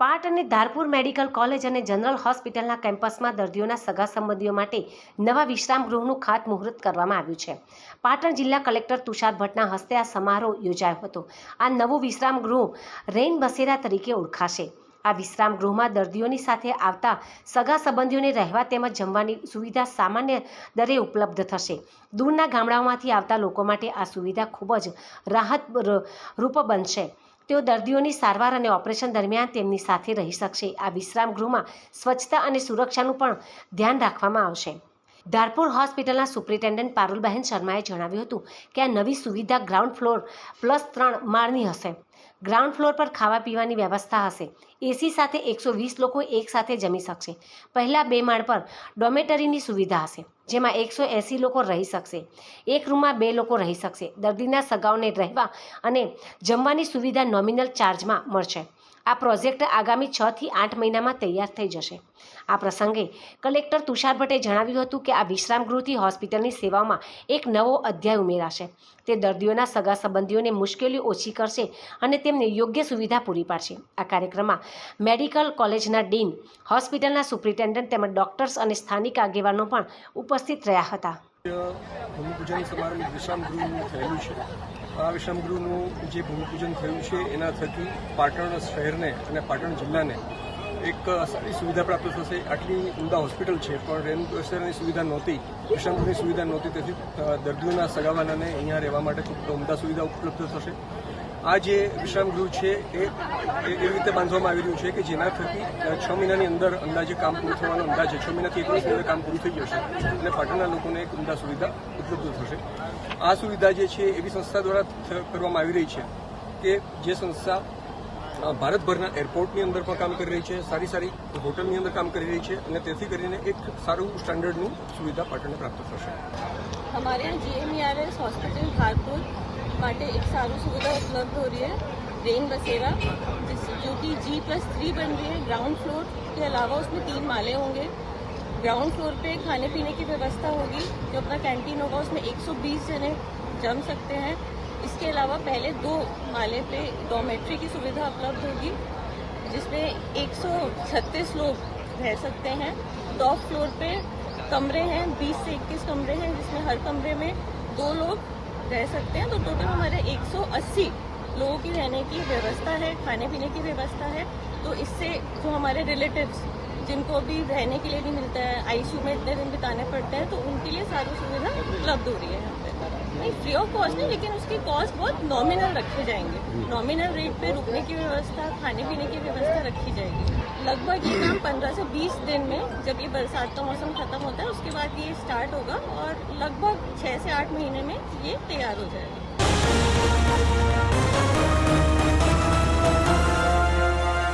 પાટણની Dharpur medical college અને general હોસ્પિટલના કેમ્પસમાં દર્દીઓના સગા સંબંધીઓ માટે નવા વિશ્રામ ગૃહનું ખાતમુહૂર્ત કરવામાં આવ્યું છે. પાટણ જિલ્લા કલેક્ટર તુષાર ભટ્ટના હસ્તે આ સમારોહ યોજાયો હતો. આ નવું વિશ્રામ ગૃહ રેઇન બસેરા તરીકે ઓળખાશે. આ વિશ્રામ ગૃહમાં દર્દીઓની સાથે આવતા સગા સંબંધીઓને રહેવા તેમજ જમવાની સુવિધા સામાન્ય દરે ઉપલબ્ધ થશે. દૂરના ગામડાઓમાંથી આવતા લોકો માટે આ સુવિધા ખૂબ જ રાહત રૂપ બનશે. તેઓ દર્દીઓની સારવાર અને ઓપરેશન દરમિયાન તેમની સાથે રહી શકશે. આ વિશ્રામ ગૃહમાં સ્વચ્છતા અને સુરક્ષાનું પણ ધ્યાન રાખવામાં આવશે. ધારપુર હોસ્પિટલના સુપ્રિન્ટેન્ડન્ટ પારુલબહેન શર્માએ જણાવ્યું હતું કે આ નવી સુવિધા ગ્રાઉન્ડ ફ્લોર પ્લસ ત્રણ માળની હશે. ગ્રાઉન્ડ ફ્લોર પર ખાવા પીવાની વ્યવસ્થા હશે. એસી સાથે એકસો વીસ લોકો એકસાથે જમી શકશે. પહેલાં બે માળ પર ડોમેટરીની સુવિધા હશે, જેમાં એકસો એંસી લોકો રહી શકશે. એક રૂમમાં બે લોકો રહી શકશે. દર્દીના સગાઓને રહેવા અને જમવાની સુવિધા નોમિનલ ચાર્જમાં મળશે. આ પ્રોજેક્ટ આગામી છ થી આઠ મહિનામાં તૈયાર થઈ જશે. આ પ્રસંગે કલેક્ટર તુષાર ભટ્ટે જણાવ્યું હતું કે આ વિશ્રામ ગૃહથી હોસ્પિટલની સેવામાં એક નવો અધ્યાય ઉમેરાશે. તે દર્દીઓના સગા સંબંધીઓને મુશ્કેલી ઓછી કરશે અને તેમને યોગ્ય સુવિધા પૂરી પાડશે. આ કાર્યક્રમમાં મેડિકલ કોલેજના ડીન, હોસ્પિટલના સુપ્રિન્ટેન્ડન્ટ તેમજ ડોક્ટર્સ અને સ્થાનિક આગેવાનો પણ ઉપસ્થિત રહ્યા હતા. ભૂમિપૂજન સમારંભ વિશ્રામગૃહનું થયેલું છે. આ વિશ્રામગૃહનું જે ભૂમિપૂજન થયું છે, એના થકી પાટણ શહેરને અને પાટણ જિલ્લાને એક સારી સુવિધા પ્રાપ્ત થશે. આટલી ઉમદા હોસ્પિટલ છે, પણ રેન બસેરાની સુવિધા નહોતી, વિશ્રામગૃહની સુવિધા નહોતી, તેથી દર્દીઓના સગાવાલાને અહીંયા રહેવા માટે ખૂબ ઉમદા સુવિધા ઉપલબ્ધ થશે. આ જે વિશ્રામગૃહ છે, એ એવી રીતે બાંધવામાં આવી રહ્યું છે કે જેના થકી છ મહિનાની અંદર અંદાજે કામ પૂરું થવાનો અંદાજ છે. છ મહિનાથી એકવીસ મહિને કામ પૂરું થઈ જશે અને પાટણના લોકોને એક ઉમદા સુવિધા ઉપલબ્ધ થશે. આ સુવિધા જે છે, એવી સંસ્થા દ્વારા કરવામાં આવી રહી છે કે જે સંસ્થા ભારતભરના એરપોર્ટની અંદર પણ કામ કરી રહી છે, સારી સારી હોટલની અંદર કામ કરી રહી છે અને તેથી કરીને એક સારું સ્ટાન્ડર્ડની સુવિધા પાટણને પ્રાપ્ત થશે. હમારે જીએમઈઆરએસ હોસ્પિટલ, ખારપુર માટે एक सारू सुविधा उपलब्ध हो रही है, रेन बसेरा, जिस जो कि जी प्लस थ्री बन रही है ग्राउंड फ्लोर के अलावा उसमें तीन माले होंगे। ग्राउंड फ्लोर पे खाने पीने की व्यवस्था होगी, जो अपना कैंटीन होगा, उसमें 120 जने जम सकते हैं। इसके अलावा पहले दो माले पे डॉमेट्री की सुविधा उपलब्ध होगी, जिसमें 136 लोग रह सकते हैं। टॉप फ्लोर पे कमरे हैं 20 से 21 कमरे हैं, जिसमें हर कमरे में दो लोग रह सकते हैं। तो टोटल हमारे 180 लोगों की रहने की व्यवस्था है, खाने पीने की व्यवस्था है। तो इससे जो हमारे रिलेटिव्स जिनको भी रहने के लिए नहीं मिलता है आईसीयू में इतने दिन बिताने पड़ते हैं तो उनके लिए सारी सुविधा उपलब्ध हो रही है। नहीं फ्री ऑफ़ कॉस्ट नहीं, लेकिन उसके कॉस्ट बहुत नॉमिनल रखे जाएँगे। नॉमिनल रेट पे रुकने की व्यवस्था खाने पीने की व्यवस्था रखी जाएगी। लगभग ये काम 15 से 20 दिन में, जब ये बरसात का मौसम खत्म होता है, उसके बाद ये स्टार्ट होगा और लगभग 6 से आठ महीने में ये तैयार हो जाएगा।